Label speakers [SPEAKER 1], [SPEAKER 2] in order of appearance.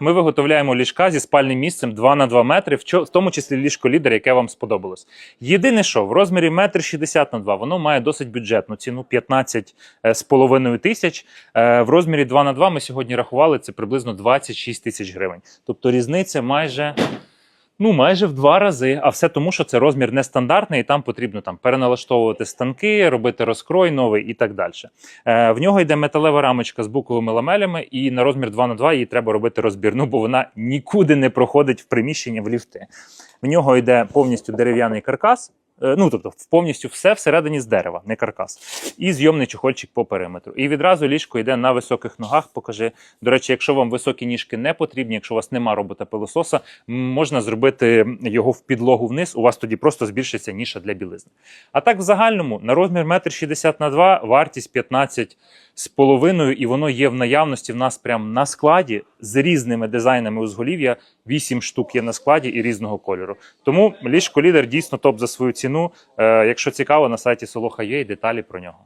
[SPEAKER 1] Ми виготовляємо ліжка зі спальним місцем 2 на 2 метри, в тому числі ліжко лідер, яке вам сподобалось. Єдине, що в розмірі 1,60 на 2 воно має досить бюджетну ціну 15 е, тисяч. Е, В розмірі 2 на 2 ми сьогодні рахували це приблизно 26 тисяч гривень. Тобто різниця майже. Ну, майже в два рази, а все тому, що це розмір нестандартний, і там потрібно там переналаштовувати станки, робити розкрой новий і так далі. Е, в нього йде металева рамочка з буковими ламелями, і на розмір 2 на 2 її треба робити розбірну, бо вона нікуди не проходить в приміщення в ліфти. В нього йде повністю дерев'яний каркас. Е, Ну, тобто, повністю все всередині з дерева, не каркас, і зйомний чохольчик по периметру. І відразу ліжко йде на високих ногах. Покажи. До речі, якщо вам високі ніжки не потрібні, якщо у вас нема робота пилососа, можна зробити його в підлогу вниз. У вас тоді просто збільшиться ніша для білизни. А так, в загальному, на розмір 1,60 на 2 вартість 15 з половиною, і воно є в наявності в нас прямо на складі з різними дизайнами узголів'я. 8 штук є на складі і різного кольору. Тому ліжко лідер дійсно топ за свою ціну. Е, якщо цікаво, на сайті Солоха є і деталі про нього.